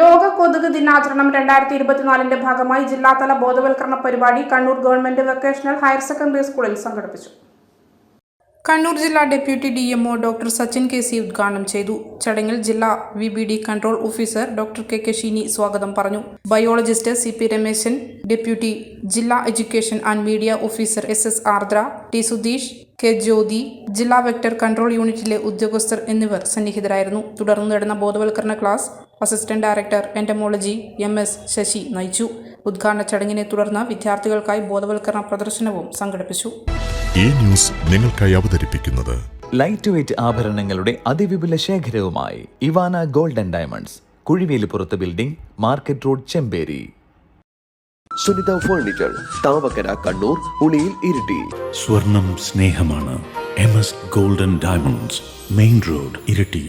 ലോക കൊതുക് ദിനാചരണം രണ്ടായിരത്തി ഇരുപത്തിനാലിന്റെ ഭാഗമായി ജില്ലാതല ബോധവൽക്കരണ പരിപാടി Kannur government vocational higher secondary സ്കൂളിൽ സംഘടിപ്പിച്ചു. കണ്ണൂർ ജില്ലാ deputy D MO doctor Sachin K C ഉദ്ഘാടനം ചെയ്തു. ചടങ്ങിൽ ജില്ലാ V B D control officer doctor K K Sheeni സ്വാഗതം പറഞ്ഞു. Biologist C P Rameshan deputy ജില്ലാ education and media officer S S Ardra T Sudheesh K Jyothi ജില്ലാ vector control യൂണിറ്റിലെ ഉദ്യോഗസ്ഥർ എന്നിവർ സന്നിഹിതരായിരുന്നു. തുടർന്ന് നടന്ന ബോധവൽക്കരണ class assistant director entomology M S Sasi നയിച്ചു. ഉദ്ഘാടന ചടങ്ങിനെ തുടർന്ന് വിദ്യാർത്ഥികൾക്കായി ബോധവൽക്കരണ പ്രദർശനവും സംഘടിപ്പിച്ചു. ഈ ന്യൂസ് നിങ്ങൾക്കായി അവതരിപ്പിക്കുന്നത് ലൈറ്റ് വെയ്റ്റ് ആഭരണങ്ങളുടെ അതിവിപുല ശേഖരവുമായി Ivana golden diamonds കുഴിവേലിപ്പുറത്ത് building market road Chemperi. Sunitha furniture Thavakkara Kannur Uliyil Iritty. സ്വർണം സ്നേഹമാണ് M S golden diamonds main road Iritty.